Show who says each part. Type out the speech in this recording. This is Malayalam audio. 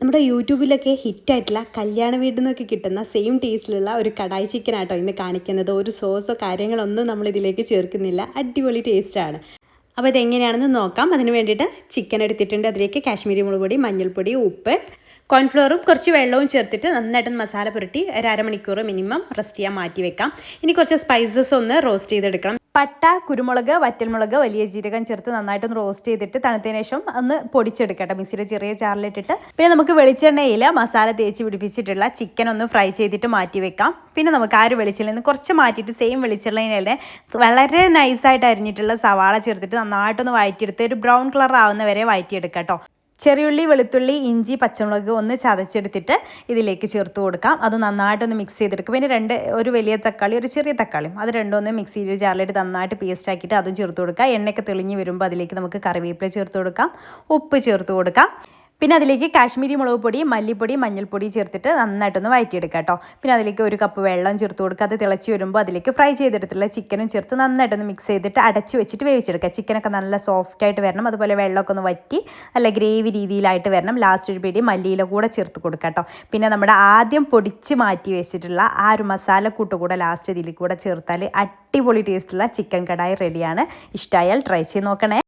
Speaker 1: നമ്മുടെ യൂട്യൂബിലൊക്കെ ഹിറ്റായിട്ടുള്ള കല്യാണ വീട്ടിൽ നിന്നൊക്കെ കിട്ടുന്ന സെയിം ടേസ്റ്റിലുള്ള ഒരു കടായി ചിക്കൻ ആട്ടോ ഇന്ന് കാണിക്കുന്നത്. ഒരു സോസോ കാര്യങ്ങളൊന്നും നമ്മൾ ഇതിലേക്ക് ചേർക്കുന്നില്ല. അടിപൊളി ടേസ്റ്റാണ് അപ്പോൾ ഇതെങ്ങനെയാണെന്ന് നോക്കാം. അതിന് വേണ്ടിയിട്ട് ചിക്കൻ എടുത്തിട്ടുണ്ട്. അതിലേക്ക് കാശ്മീരി മുളക് പൊടി മഞ്ഞൾപ്പൊടി ഉപ്പ് കോൺഫ്ലോറും കുറച്ച് വെള്ളവും ചേർത്തിട്ട് നന്നായിട്ട് മസാല പുരട്ടി ഒരു അരമണിക്കൂർ മിനിമം റെസ്റ്റ് ചെയ്യാൻ മാറ്റി വെക്കാം ഇനി കുറച്ച് സ്പൈസസ് ഒന്ന് റോസ്റ്റ് ചെയ്തെടുക്കണം. പട്ട കുരുമുളക് വറ്റൽമുളക് വലിയ ജീരകം ചേർത്ത് നന്നായിട്ടൊന്ന് റോസ്റ്റ് ചെയ്തിട്ട് തണുത്തതിന് ശേഷം ഒന്ന് പൊടിച്ചെടുക്കട്ടെ. മിക്സിയിൽ ചെറിയ ചാറിലിട്ടിട്ട് പിന്നെ നമുക്ക് വെളിച്ചെണ്ണയിൽ മസാല തേച്ച് പിടിപ്പിച്ചിട്ടുള്ള ചിക്കൻ ഒന്ന് ഫ്രൈ ചെയ്തിട്ട് മാറ്റി വെക്കാം. പിന്നെ നമുക്ക് ആ ഒരു വെളിച്ചെണ്ണയിൽ നിന്ന് കുറച്ച് മാറ്റിയിട്ട് സെയിം വെളിച്ചെണ്ണയിൽ വളരെ നൈസായിട്ട് അരിഞ്ഞിട്ടുള്ള സവാള ചേർത്തിട്ട് നന്നായിട്ടൊന്ന് വഴറ്റിയെടുത്ത് ഒരു ബ്രൗൺ കളർ ആവുന്ന വരെ വഴറ്റിയെടുക്കാം കേട്ടോ ചെറിയുള്ളി വെളുത്തുള്ളി ഇഞ്ചി പച്ചമുളക് ഒന്ന് ചതച്ചെടുത്തിട്ട് ഇതിലേക്ക് ചേർത്ത് കൊടുക്കാം. അത് നന്നായിട്ടൊന്ന് മിക്സ് ചെയ്തെടുക്കും. പിന്നെ രണ്ട് ഒരു വലിയ തക്കാളി ഒരു ചെറിയ തക്കാളിയും അത് രണ്ടും ഒന്ന് മിക്സിയിൽ ജാറിലിട്ട് നന്നായിട്ട് പേസ്റ്റ് ആക്കിയിട്ട് അതും ചേർത്ത് കൊടുക്കാം. എണ്ണയൊക്കെ തെളിഞ്ഞ് വരുമ്പോൾ അതിലേക്ക് നമുക്ക് കറിവേപ്പില ചേർത്ത് കൊടുക്കാം. ഉപ്പ് ചേർത്ത് കൊടുക്കാം. പിന്നെ അതിലേക്ക് കാശ്മീരി മുളക് പൊടി മല്ലിപ്പൊടി മഞ്ഞൾപ്പൊടി ചേർത്തിട്ട് നന്നായിട്ടൊന്ന് വഴറ്റിയെടുക്കുക കേട്ടോ. പിന്നെ അതിലേക്ക് ഒരു കപ്പ് വെള്ളം ചേർത്ത് കൊടുക്കുക. അത് തിളച്ച് വരുമ്പോൾ അതിലേക്ക് ഫ്രൈ ചെയ്തെടുത്തുള്ള ചിക്കനും ചേർത്ത് നന്നായിട്ടൊന്ന് മിക്സ് ചെയ്തിട്ട് അടച്ച് വെച്ചിട്ട് വേവിച്ചെടുക്കുക. ചിക്കനൊക്കെ നല്ല സോഫ്റ്റ് ആയിട്ട് വരണം. അതുപോലെ വെള്ളമൊക്കെ ഒന്ന് വറ്റി നല്ല ഗ്രേവി രീതിയിലായിട്ട് വരണം. ലാസ്റ്റ് ഒരു പിടി മല്ലിയില കൂടെ ചേർത്ത് കൊടുക്കുക കേട്ടോ. പിന്നെ നമ്മുടെ ആദ്യം പൊടിച്ച് മാറ്റി വെച്ചിട്ടുള്ള ആ ഒരു മസാലക്കൂട്ട് കൂടെ ലാസ്റ്റ് ഇതിൽ കൂടെ ചേർത്താൽ അടിപൊളി ടേസ്റ്റുള്ള ചിക്കൻ കടായി റെഡിയാണ് ഇഷ്ടമായാൽ ട്രൈ ചെയ്ത് നോക്കണേ.